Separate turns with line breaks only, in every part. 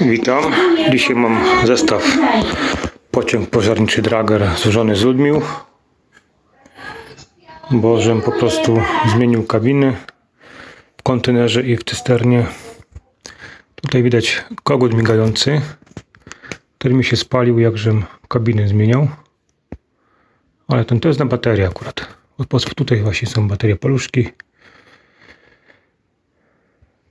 Witam. Dzisiaj mam zestaw pociąg pożarniczy Drager złożony z Ludmił. Bo żem po prostu zmienił kabiny w kontenerze i w cysternie. Tutaj widać kogut migający, który mi się spalił, jak żem kabiny zmieniał. Ale ten to jest na baterię akurat. Tutaj właśnie są baterie paluszki.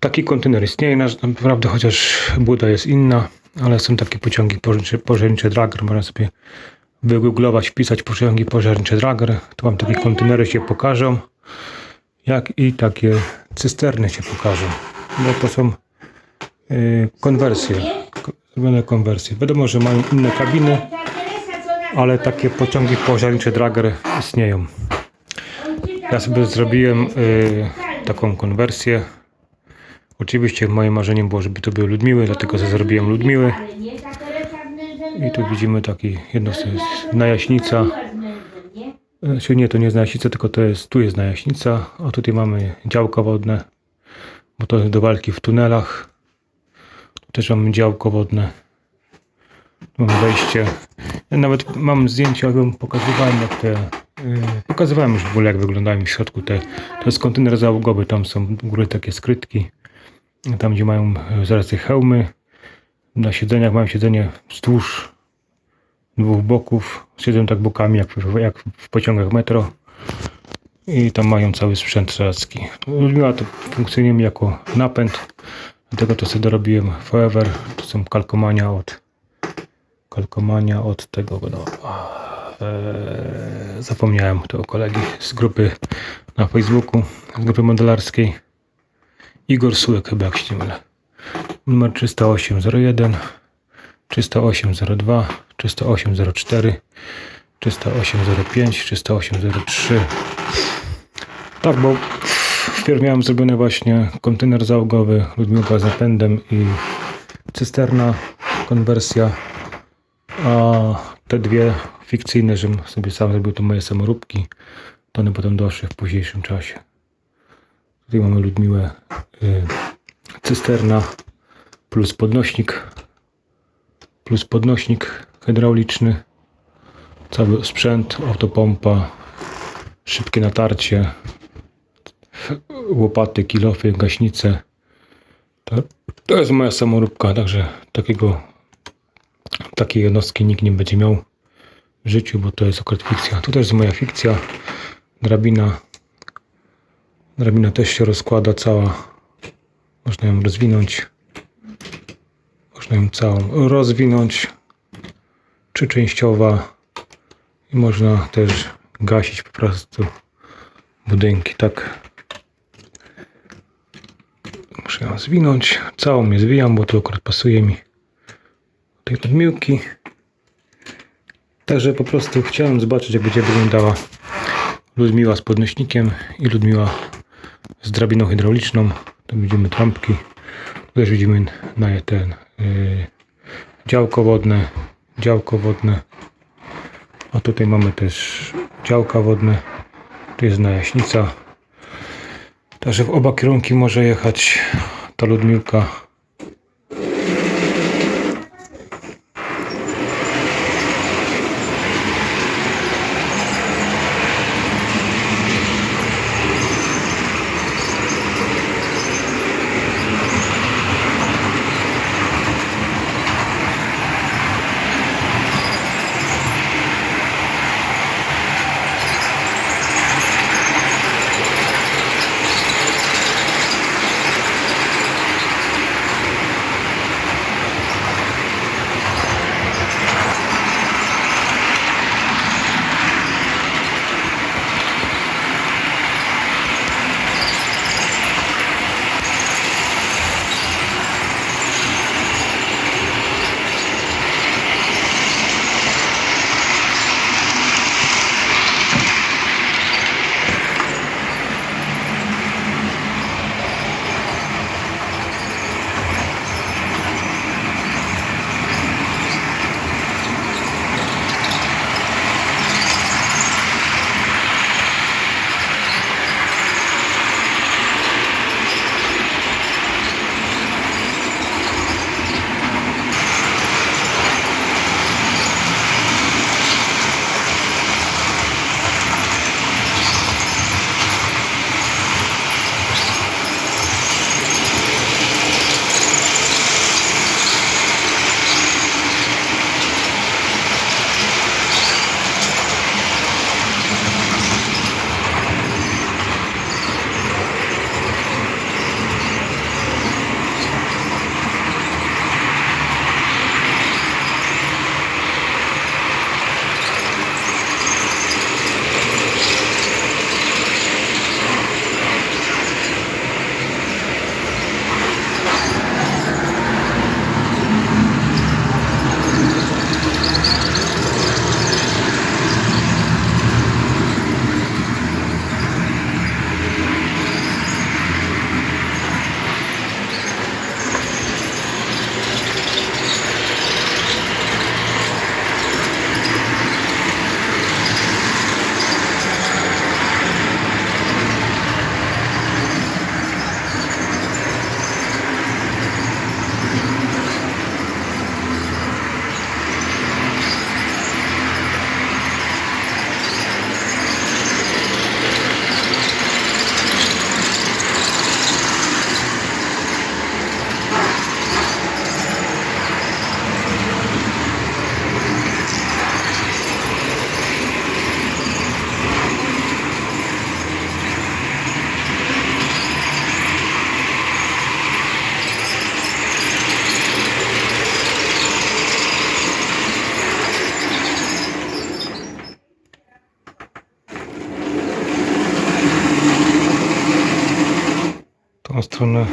Taki kontener istnieje na- naprawdę, chociaż buda jest inna, ale są takie pociągi pożarnicze, pożarnicze Drager. Można sobie wygooglować, wpisać pociągi pożarnicze Drager. Tu wam takie kontenery się pokażą, jak i takie cysterny się pokażą. Bo to są y, konwersje, ko- zrobione konwersje. Wiadomo, że mają inne kabiny, ale takie pociągi pożarnicze Drager istnieją. Ja sobie zrobiłem y, taką konwersję. Oczywiście moim marzeniem było, żeby to były Ludmiły, dlatego że zrobiłem Ludmiły. I tu widzimy taki, jedno jest najaśnica. Znaczy nie, to nie jest najaśnica, tylko to jest, tu jest najaśnica, a tutaj mamy działko wodne, bo to jest do walki w tunelach. Tu też mamy działko wodne. Tu mam wejście. Ja nawet mam zdjęcia, jak wam pokazywałem jak te, yy, pokazywałem już w ogóle jak wyglądają w środku te, to jest kontener załogowy, tam są w górę takie skrytki. Tam, gdzie mają e, zaraz te hełmy, na siedzeniach mają siedzenie wzdłuż dwóch boków. Siedzą tak bokami, jak, w- jak w pociągach metro. I tam mają cały sprzęt strzelecki. Ludmiła to funkcjonuje jako napęd. Dlatego to sobie dorobiłem Forever. To są kalkomania od kalkomania od tego no, e, zapomniałem tego kolegi z grupy na Facebooku, z grupy modelarskiej. Igor Sułek chyba jak się nie mylę. Numer 30801, 30802, 30804, 30805, 30803. Tak, bo wpierw miałem zrobiony właśnie kontener załogowy, Ludmiłka z napędem i cysterna, konwersja. A te dwie fikcyjne, żebym sobie sam zrobił to moje samoróbki, to one potem doszły w późniejszym czasie. Tutaj mamy Ludmiłę cysterna plus podnośnik plus podnośnik hydrauliczny cały sprzęt, autopompa szybkie natarcie łopaty, kilofy, gaśnice to, to jest moja samoróbka, także takiego takiej jednostki nikt nie będzie miał w życiu, bo to jest akurat fikcja. Tu też jest moja fikcja, drabina Drabina też się rozkłada cała. Można ją rozwinąć. Można ją całą rozwinąć. Trzyczęściowa. I można też gasić po prostu budynki, tak. Muszę ją zwinąć. Całą je zwijam, bo to akurat pasuje mi tej odmiłki. Także po prostu chciałem zobaczyć, jak będzie wyglądała Ludmiła z podnośnikiem i Ludmiła z drabiną hydrauliczną. Tu widzimy trampki. Tu też widzimy na ten yy, działko wodne, działko wodne. A tutaj mamy też działka wodne. Tu jest najaśnica. Także w oba kierunki może jechać ta Ludmiłka. stronę.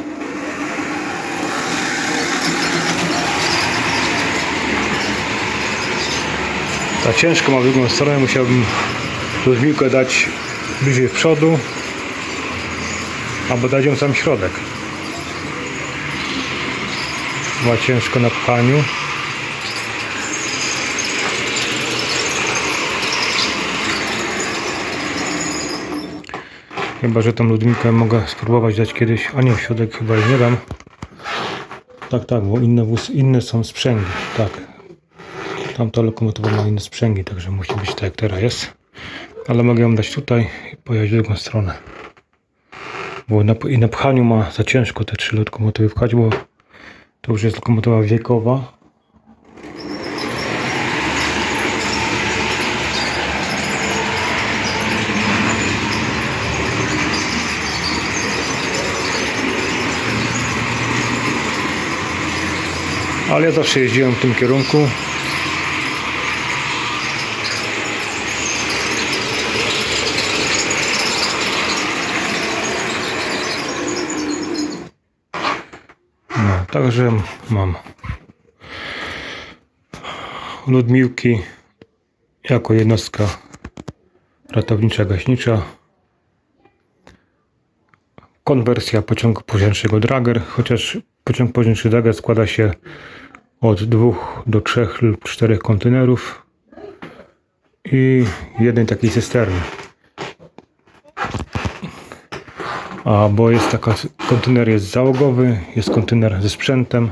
Ta ciężko ma drugą stronę, musiałbym rozmiłkę dać bliżej w przodu, albo dać ją sam środek. Ma ciężko na pchaniu. Chyba, że tą ludnikę mogę spróbować dać kiedyś, a nie środek chyba jej nie dam. Tak, tak, bo inne, wóz, inne są sprzęgi, tak. Tamta lokomotywa ma inne sprzęgi, także musi być tak jak teraz jest. Ale mogę ją dać tutaj i pojechać w drugą stronę. Bo na, i na pchaniu ma za ciężko te trzy lokomotywy pchać, bo to już jest lokomotywa wiekowa. Ale ja zawsze jeździłem w tym kierunku. No, także mam Ludmiłki jako jednostka ratownicza gaśnicza. Konwersja pociągu pożarczego Drager, chociaż pociąg pożarczy Drager składa się od dwóch do trzech lub czterech kontenerów i jednej takiej cysterny. A bo jest taka, kontener jest załogowy, jest kontener ze sprzętem,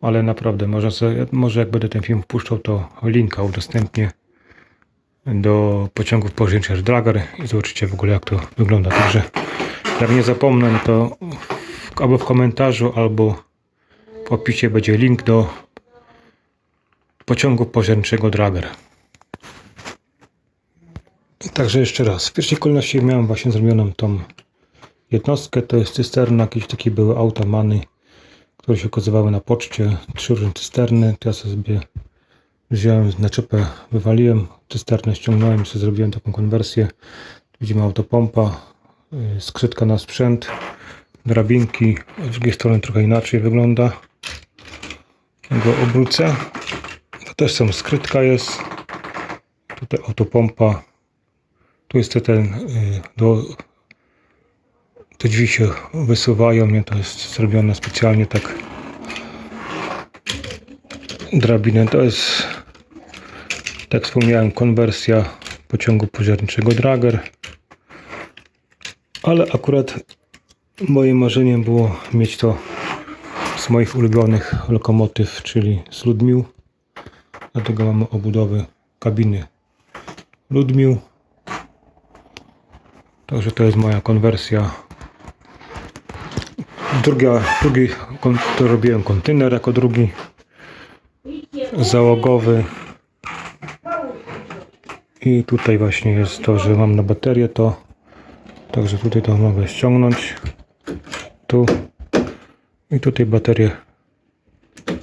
ale naprawdę można sobie, może jak będę ten film wpuszczał, to linka udostępnię do pociągów pożycznych Dragar i zobaczycie w ogóle jak to wygląda. Także jak nie zapomnę, no to albo w komentarzu, albo w opisie będzie link do pociągu pożarczego Dragar. Także jeszcze raz. W pierwszej kolejności miałem właśnie zrobioną tą jednostkę. To jest cysterna, jakieś takie były automany, które się okazywały na poczcie. Trzy różne cysterny. To ja sobie wziąłem naczepę, wywaliłem cysternę, ściągnąłem i zrobiłem taką konwersję. Widzimy autopompa, y, skrzytka na sprzęt, drabinki. Z drugiej strony trochę inaczej wygląda. Go obrócę. To też są skrytka jest. Tutaj autopompa. Tu jest ten y, do te drzwi się wysuwają, nie? To jest zrobione specjalnie tak. Drabinę to jest, tak wspomniałem, konwersja pociągu pożarniczego Drager. Ale akurat moim marzeniem było mieć to z moich ulubionych lokomotyw, czyli z Ludmił. Dlatego mamy obudowy kabiny Ludmił. Także to jest moja konwersja. Druga, drugi, to robiłem kontener jako drugi załogowy. I tutaj właśnie jest to, że mam na baterię to. Także tutaj to mogę ściągnąć. Tu. I tutaj baterię.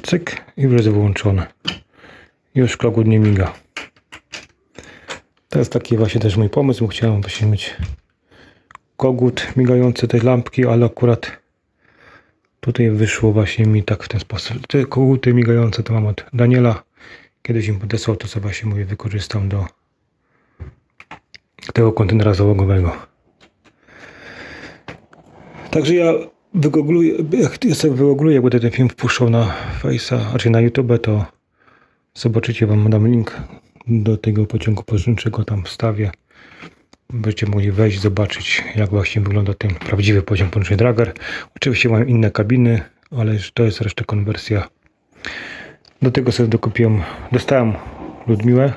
Cyk. I już jest wyłączone. Już kogut nie miga. To jest taki właśnie też mój pomysł. Chciałem właśnie mieć kogut migający tej lampki, ale akurat tutaj wyszło właśnie mi tak w ten sposób. Te koguty migające to mam od Daniela. Kiedyś im podesłał, to sobie właśnie mówię wykorzystam do tego kontenera załogowego. Także ja wygoogluję, jak ja sobie wygoogluję, będę ten film wpuszczał na Face'a, czy na YouTube, to zobaczycie, wam dam link do tego pociągu pożycznego, tam wstawię. Będziecie mogli wejść, zobaczyć jak właśnie wygląda ten prawdziwy pociąg połączony Dragar. Oczywiście mają inne kabiny, ale to jest reszta konwersja. Do tego sobie dokupiłem, dostałem Ludmiłę.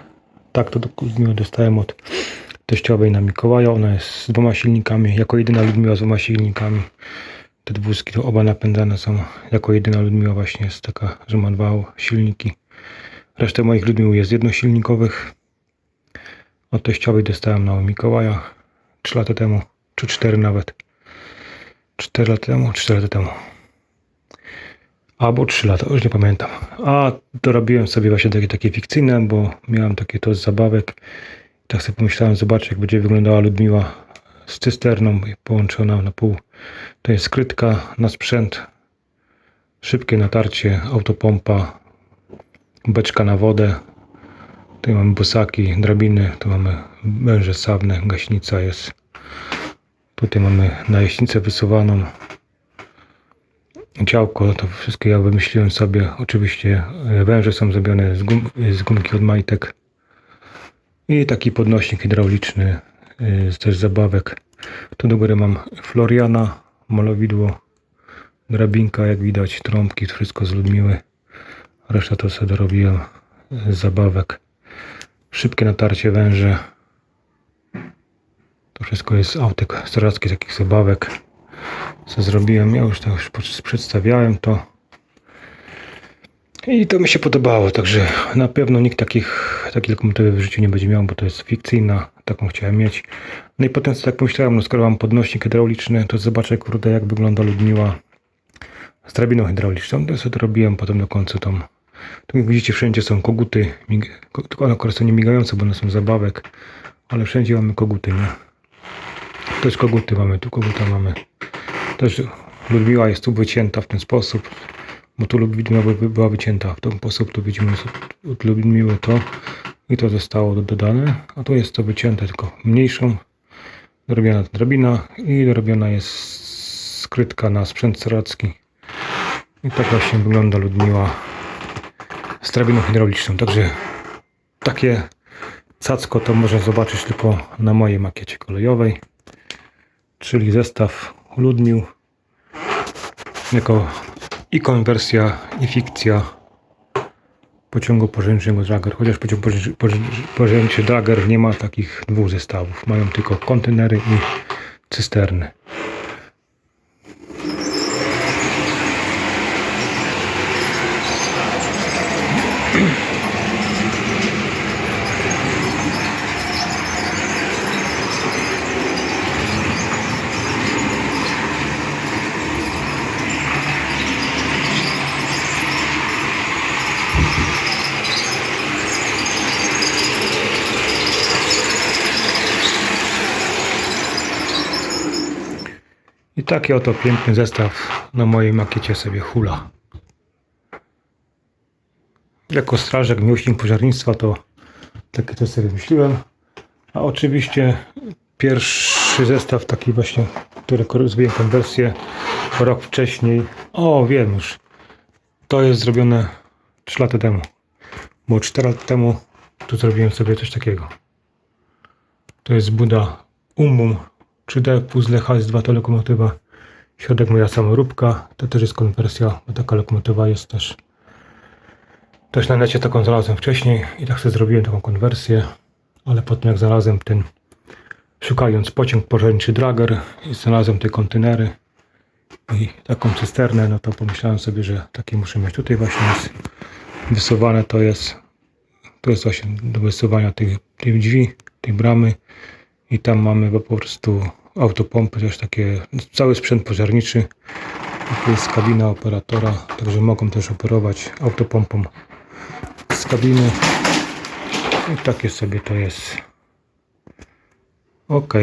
Tak, to Ludmiłę dostałem od teściowej na Mikołaja. Ona jest z dwoma silnikami, jako jedyna Ludmiła z dwoma silnikami. Te dwójki to oba napędzane są jako jedyna Ludmiła właśnie jest taka, że ma dwa silniki. Resztę moich Ludmił jest jednosilnikowych. Od teściowej dostałem na Mikołaja 3 lata temu, czy 4 nawet. 4 lata temu, 4 lata temu. Albo 3 lata, już nie pamiętam. A dorobiłem sobie właśnie takie, takie fikcyjne, bo miałem takie to z zabawek. Tak sobie pomyślałem, zobaczę jak będzie wyglądała Ludmiła z cysterną połączona na pół To jest skrytka na sprzęt, szybkie natarcie, autopompa, beczka na wodę. Tutaj mamy bosaki, drabiny, tu mamy węże sawne, gaśnica jest. Tutaj mamy najeźdźnicę wysuwaną. Działko, to wszystkie ja wymyśliłem sobie. Oczywiście e, węże są zrobione z, gum, z gumki od majtek. I taki podnośnik hydrauliczny z też zabawek. Tu do góry mam Floriana, malowidło, drabinka jak widać, trąbki, wszystko z Ludmiły. Reszta to sobie dorobiłem z zabawek. Szybkie natarcie węże. To wszystko jest autek strażackich takich zabawek. Co zrobiłem, ja już to już przedstawiałem to. I to mi się podobało, także na pewno nikt takich, takiej lokomotywy w życiu nie będzie miał, bo to jest fikcyjna, taką chciałem mieć. No i potem sobie tak pomyślałem, no skoro mam podnośnik hydrauliczny, to zobaczę kurde jak wygląda Ludmiła z drabiną hydrauliczną. To sobie robiłem potem do końca tą. Tu jak widzicie wszędzie są koguty, one akurat są nie migające, bo one są zabawek, ale wszędzie mamy koguty, nie? Też koguty mamy, tu koguta mamy. Też Ludmiła jest tu wycięta w ten sposób, bo tu Ludmiła by- była wycięta w ten sposób, tu widzimy od Ludmiły to i to zostało do- dodane, a tu jest to wycięte tylko mniejszą, dorobiona drabina i dorobiona jest skrytka na sprzęt stracki i tak właśnie wygląda Ludmiła z drabiną hydrauliczną, także takie cacko to można zobaczyć tylko na mojej makiecie kolejowej czyli zestaw Ludmił jako i konwersja i fikcja pociągu pożarniczego Drager. Chociaż pociąg pożarniczy Drager nie ma takich dwóch zestawów. Mają tylko kontenery i cysterny. I taki oto piękny zestaw na mojej makiecie sobie hula. Jako strażak, miłośnik pożarnictwa to takie to sobie wymyśliłem. A oczywiście pierwszy zestaw taki właśnie, który zrobiłem konwersję rok wcześniej. O, wiem już. To jest zrobione 3 lata temu. Bo 4 lata temu tu zrobiłem sobie coś takiego. To jest Buda Umum 3D puzzle HS2 to lokomotywa. Środek moja samoróbka. To też jest konwersja, bo taka lokomotywa jest też. Też na necie taką znalazłem wcześniej i tak sobie zrobiłem taką konwersję. Ale potem jak znalazłem ten, szukając pociąg pożarniczy Drager i znalazłem te kontenery i taką cysternę, no to pomyślałem sobie, że takie muszę mieć. Tutaj właśnie jest wysuwane, to jest to jest właśnie do wysuwania tych, tych drzwi, tej bramy i tam mamy po prostu autopompy, też takie, cały sprzęt pożarniczy. Tu jest kabina operatora, także mogą też operować autopompą z kabiny. I takie sobie to jest. Ok.